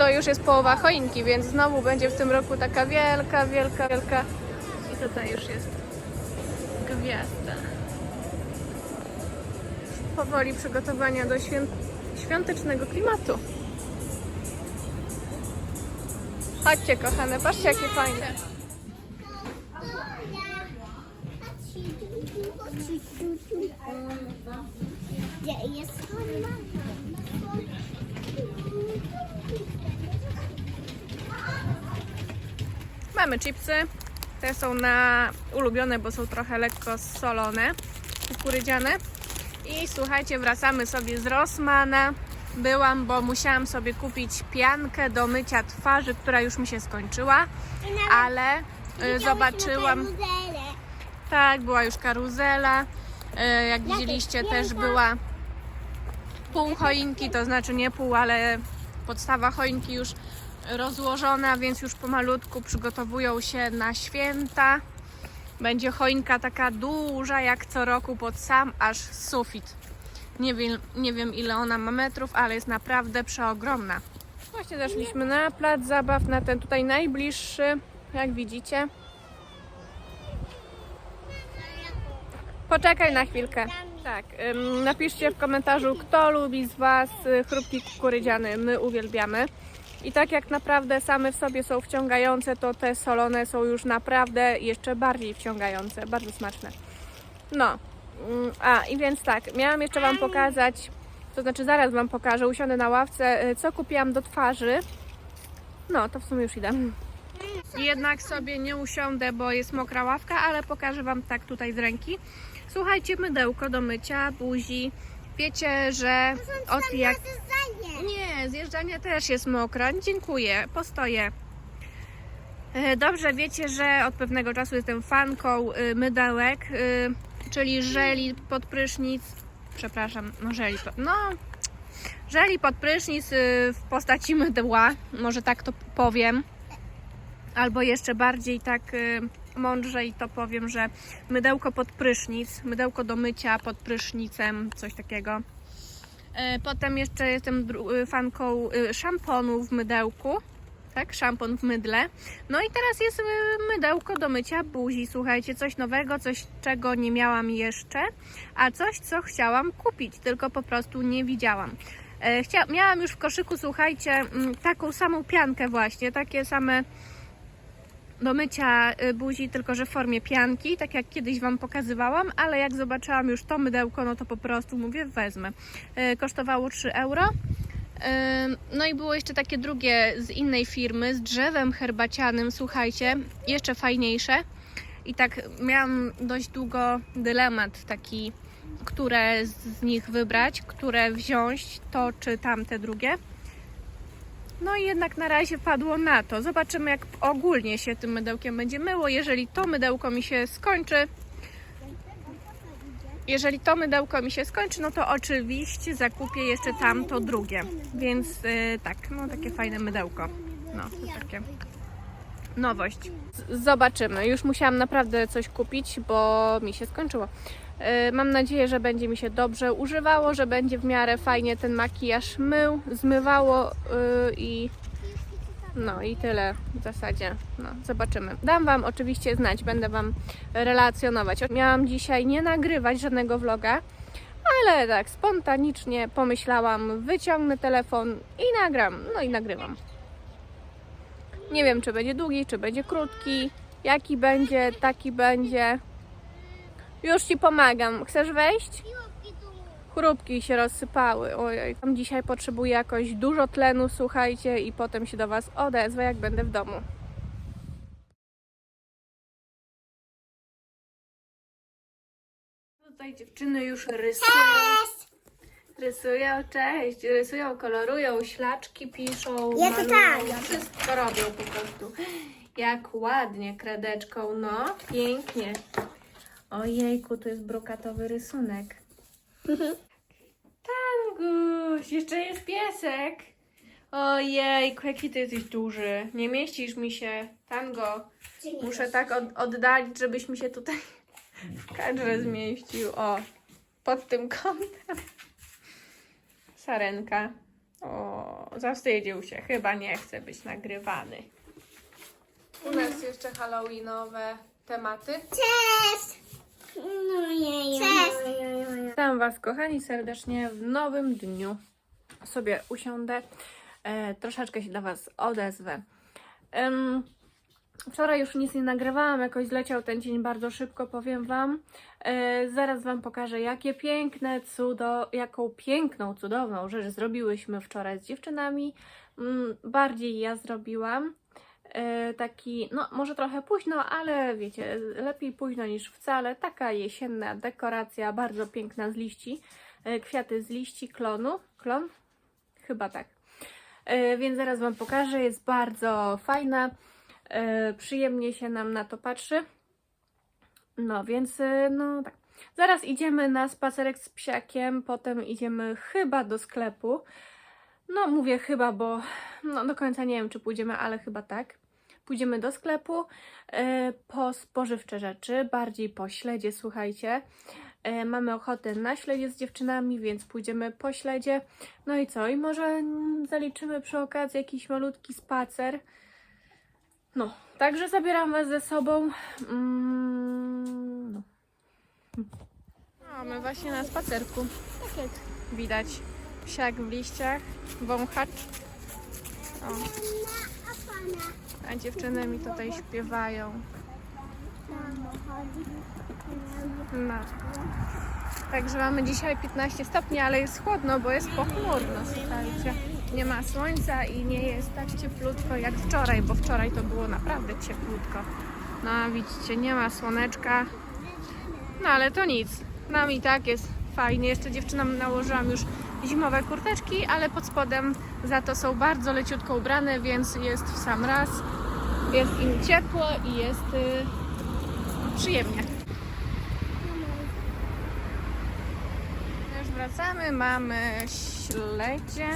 to już jest połowa choinki, więc znowu będzie w tym roku taka wielka, wielka, wielka. I tutaj już jest gwiazda. Powoli przygotowania do świę... świątecznego klimatu. Chodźcie kochane, patrzcie jakie fajne. Gdzie jest Mamy chipsy. Te są na ulubione, bo są trochę lekko solone, kukurydziane. I słuchajcie, wracamy sobie z Rossmana. Byłam, bo musiałam sobie kupić piankę do mycia twarzy, która już mi się skończyła, ale y, zobaczyłam. Tak, była już karuzela. E, Jak widzieliście, też była pół choinki, to znaczy nie pół, ale podstawa choinki już rozłożona, więc już pomalutku przygotowują się na święta. Będzie choinka taka duża, jak co roku, pod sam aż sufit. Nie wiem, nie wiem ile ona ma metrów, ale jest naprawdę przeogromna. Właśnie zeszliśmy na plac zabaw, na ten tutaj najbliższy, jak widzicie. Poczekaj na chwilkę. Tak, napiszcie w komentarzu, kto lubi z Was y, chrupki kukurydziane. My uwielbiamy. I tak jak naprawdę same w sobie są wciągające, to te solone są już naprawdę jeszcze bardziej wciągające. Bardzo smaczne. No, ym, a i więc tak, miałam jeszcze Wam pokazać, to znaczy zaraz Wam pokażę, usiądę na ławce, y, co kupiłam do twarzy. No, to w sumie już idę. Jednak sobie nie usiądę, bo jest mokra ławka, ale pokażę Wam tak tutaj z ręki. Słuchajcie, mydełko do mycia buzi. Wiecie, że od jak... Nie, zjeżdżanie też jest mokra. Dziękuję, postoję. E, Dobrze wiecie, że od pewnego czasu jestem fanką y, mydełek, y, czyli żeli pod prysznic. Przepraszam, no żeli, pod- no żeli pod prysznic y, w postaci mydła, może tak to powiem. Albo jeszcze bardziej tak y, mądrzej to powiem, że mydełko pod prysznic, mydełko do mycia pod prysznicem, coś takiego. E, Potem jeszcze jestem y, fanką y, szamponu w mydełku. Tak, szampon w mydle. No i teraz jest mydełko do mycia buzi. Słuchajcie, coś nowego, coś czego nie miałam jeszcze, a coś co chciałam kupić, tylko po prostu nie widziałam. E, Chcia- miałam już w koszyku, słuchajcie, mm, taką samą piankę właśnie, takie same do mycia y, buzi, tylko że w formie pianki, tak jak kiedyś Wam pokazywałam, ale jak zobaczyłam już to mydełko, no to po prostu mówię, wezmę. Y, Kosztowało 3 euro. Y, No i było jeszcze takie drugie z innej firmy, z drzewem herbacianym, słuchajcie, jeszcze fajniejsze. I tak miałam dość długo dylemat taki, które z nich wybrać, które wziąć, to czy tamte drugie. No i jednak na razie padło na to. Zobaczymy, jak ogólnie się tym mydełkiem będzie myło. Jeżeli to mydełko mi się skończy, jeżeli to mydełko mi się skończy, no to oczywiście zakupię jeszcze tamto drugie. Więc yy, tak, no takie fajne mydełko. No, to takie nowość. Z- Zobaczymy. Już musiałam naprawdę coś kupić, bo mi się skończyło. Yy, Mam nadzieję, że będzie mi się dobrze używało, że będzie w miarę fajnie ten makijaż mył, zmywało yy, i no i tyle w zasadzie. No, zobaczymy. Dam Wam oczywiście znać, będę Wam relacjonować. Miałam dzisiaj nie nagrywać żadnego vloga, ale tak spontanicznie pomyślałam, wyciągnę telefon i nagram. No i nagrywam. Nie wiem, czy będzie długi, czy będzie krótki. Jaki będzie, taki będzie. Już Ci pomagam. Chcesz wejść? Chrupki się rozsypały. Ojej. Tam dzisiaj potrzebuję jakoś dużo tlenu, słuchajcie, i potem się do Was odezwę, jak będę w domu. Tutaj dziewczyny już rysują. Rysują, cześć. Rysują, kolorują, ślaczki piszą. Ja to malują. tak. Wszystko robią po prostu. Jak ładnie kredeczką, no. Pięknie. Ojejku, tu jest brokatowy rysunek. Tanguś, jeszcze jest piesek. Ojejku, jaki ty jesteś duży. Nie mieścisz mi się. Tango, muszę tak od, oddalić, żebyś mi się tutaj w kadrze zmieścił. O, pod tym kątem. Sarenka. O, zawstydził się. Chyba nie chce być nagrywany. U nas jeszcze halloweenowe tematy. Cześć! Cześć! Witam Was, kochani, serdecznie w nowym dniu. Sobie usiądę, e, troszeczkę się do Was odezwę. Wczoraj już nic nie nagrywałam, jakoś zleciał ten dzień bardzo szybko, powiem Wam. E, zaraz Wam pokażę, jakie piękne cudo, jaką piękną, cudowną rzecz zrobiłyśmy wczoraj z dziewczynami. Mm, bardziej ja zrobiłam. E, taki, no może trochę późno, ale wiecie, lepiej późno niż wcale. Taka jesienna dekoracja, bardzo piękna z liści. E, Kwiaty z liści klonu. Klon? Chyba tak. E, Więc zaraz Wam pokażę. Jest bardzo fajna. Przyjemnie się nam na to patrzy. No więc, no tak. Zaraz idziemy na spacerek z psiakiem, potem idziemy chyba do sklepu. No mówię chyba, bo no, do końca nie wiem, czy pójdziemy, ale chyba tak. Pójdziemy do sklepu e, po spożywcze rzeczy, bardziej po śledzie, słuchajcie. E, mamy ochotę na śledzie z dziewczynami, więc pójdziemy po śledzie. No i co? I może zaliczymy przy okazji jakiś malutki spacer. No, także zabieram Was ze sobą. Mm, no. A, my właśnie na spacerku. Tak jak widać. Psiak w liściach, wąchacz. O, a dziewczyny mi tutaj śpiewają. No. Także mamy dzisiaj 15 stopni, ale jest chłodno, bo jest pochmurno, słuchajcie. Nie ma słońca i nie jest tak cieplutko jak wczoraj, bo wczoraj to było naprawdę cieplutko. No widzicie, nie ma słoneczka. No ale to nic. Nam i tak jest fajnie. Jeszcze dziewczynom nałożyłam już zimowe kurteczki, ale pod spodem za to są bardzo leciutko ubrane, więc jest w sam raz. Jest im ciepło i jest y, przyjemnie. Już wracamy, mamy śledzie,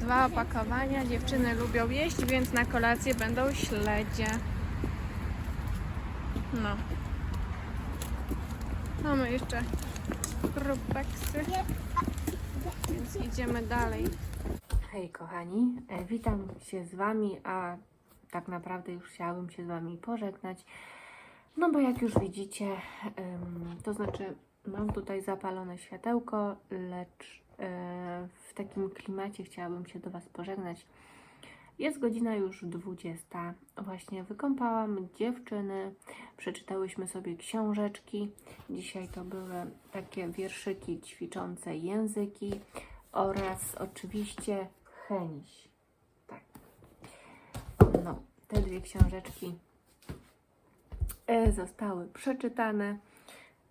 dwa opakowania. Dziewczyny lubią jeść, więc na kolację będą śledzie. No. Mamy jeszcze krupeksy, więc idziemy dalej. Hej kochani, e, witam się z Wami, a tak naprawdę już chciałabym się z Wami pożegnać. No bo jak już widzicie, to znaczy mam tutaj zapalone światełko, lecz e, w takim klimacie chciałabym się do Was pożegnać. Jest godzina już 20. Właśnie wykąpałam dziewczyny, przeczytałyśmy sobie książeczki. Dzisiaj to były takie wierszyki ćwiczące języki oraz oczywiście chęć. Tak. No, te dwie książeczki e, zostały przeczytane,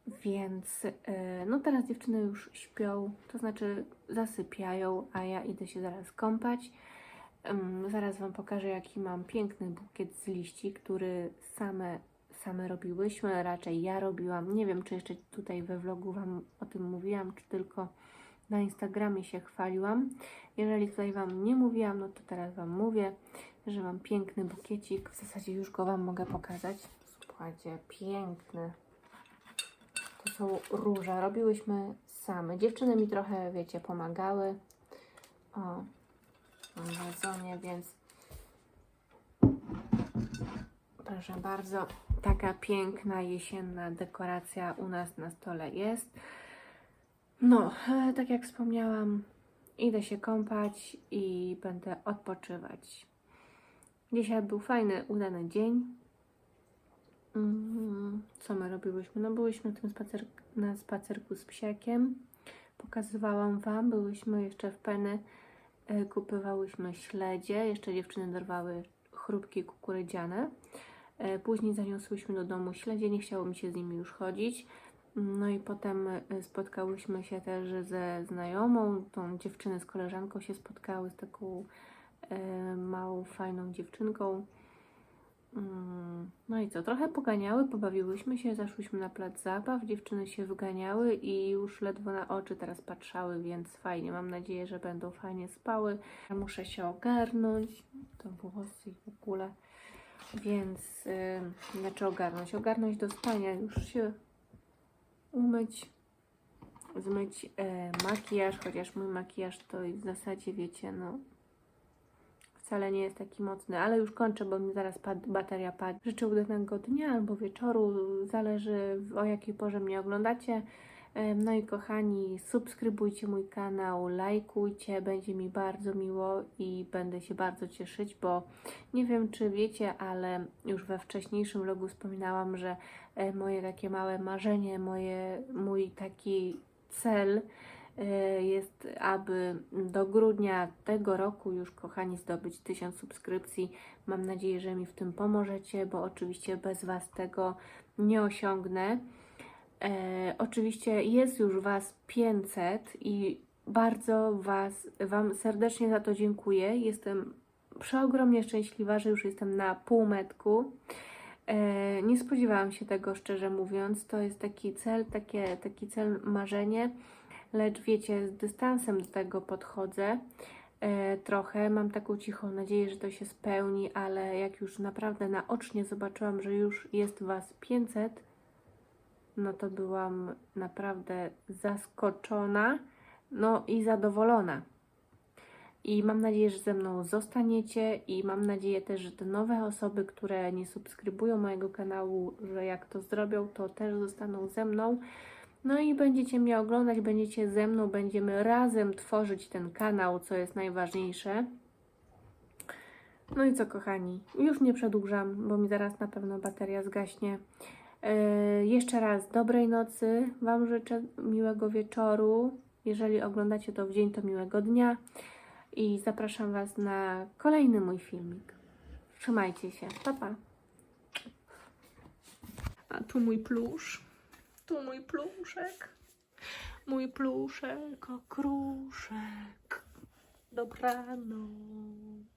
więc e, no teraz dziewczyny już śpią, to znaczy zasypiają, a ja idę się zaraz kąpać. Zaraz Wam pokażę, jaki mam piękny bukiet z liści, który same, same robiłyśmy, raczej ja robiłam. Nie wiem, czy jeszcze tutaj we vlogu Wam o tym mówiłam, czy tylko na Instagramie się chwaliłam. Jeżeli tutaj Wam nie mówiłam, no to teraz Wam mówię, że mam piękny bukiecik. W zasadzie już go Wam mogę pokazać. Słuchajcie, piękny. To są róże. Robiłyśmy same. Dziewczyny mi trochę, wiecie, pomagały. O, mam wazonie, więc proszę bardzo, taka piękna jesienna dekoracja u nas na stole jest. No, e, tak jak wspomniałam, idę się kąpać i będę odpoczywać. Dzisiaj był fajny, udany dzień. Mm, Co my robiłyśmy? No byłyśmy w tym spacer na spacerku z psiakiem. Pokazywałam Wam, byłyśmy jeszcze w Peny, e, kupywałyśmy śledzie, jeszcze dziewczyny dorwały chrupki kukurydziane. E, Później zaniosłyśmy do domu śledzie, nie chciało mi się z nimi już chodzić. No i potem e, spotkałyśmy się też ze znajomą, tą dziewczynę z koleżanką się spotkały z taką e, małą, fajną dziewczynką. Mm, No i co, trochę poganiały, pobawiłyśmy się, zaszłyśmy na plac zabaw, dziewczyny się wyganiały i już ledwo na oczy teraz patrzały, więc fajnie, mam nadzieję, że będą fajnie spały. Ja muszę się ogarnąć, to włosy w ogóle, więc, yy, znaczy ogarnąć, ogarnąć do spania, już się umyć, zmyć e, makijaż, chociaż mój makijaż to w zasadzie wiecie, no wcale nie jest taki mocny, ale już kończę, bo mi zaraz pad, bateria padnie. Życzę udanego dnia albo wieczoru, zależy o jakiej porze mnie oglądacie. Em, No i kochani, subskrybujcie mój kanał, lajkujcie, będzie mi bardzo miło i będę się bardzo cieszyć, bo nie wiem czy wiecie, ale już we wcześniejszym vlogu wspominałam, że e, moje takie małe marzenie, moje, mój taki cel e, jest, aby do grudnia tego roku już kochani zdobyć 1000 subskrypcji. Mam nadzieję, że mi w tym pomożecie, bo oczywiście bez Was tego nie osiągnę. E, oczywiście jest już Was 500 i bardzo Was, Wam serdecznie za to dziękuję. Jestem przeogromnie szczęśliwa, że już jestem na półmetku. E, nie spodziewałam się tego, szczerze mówiąc. To jest taki cel, takie, taki cel, marzenie, lecz wiecie, z dystansem do tego podchodzę e, trochę. Mam taką cichą nadzieję, że to się spełni, ale jak już naprawdę naocznie zobaczyłam, że już jest Was 500, no to byłam naprawdę zaskoczona, no i zadowolona. I mam nadzieję, że ze mną zostaniecie i mam nadzieję też, że te nowe osoby, które nie subskrybują mojego kanału, że jak to zrobią, to też zostaną ze mną. No i będziecie mnie oglądać, będziecie ze mną, będziemy razem tworzyć ten kanał, co jest najważniejsze. No i co, kochani, już nie przedłużam, bo mi zaraz na pewno bateria zgaśnie. Yy, jeszcze raz dobrej nocy, Wam życzę miłego wieczoru. Jeżeli oglądacie to w dzień, to miłego dnia. I zapraszam Was na kolejny mój filmik. Trzymajcie się. Pa, pa. A tu mój plusz. Tu mój pluszek. Mój pluszek, okruszek. Dobranoc.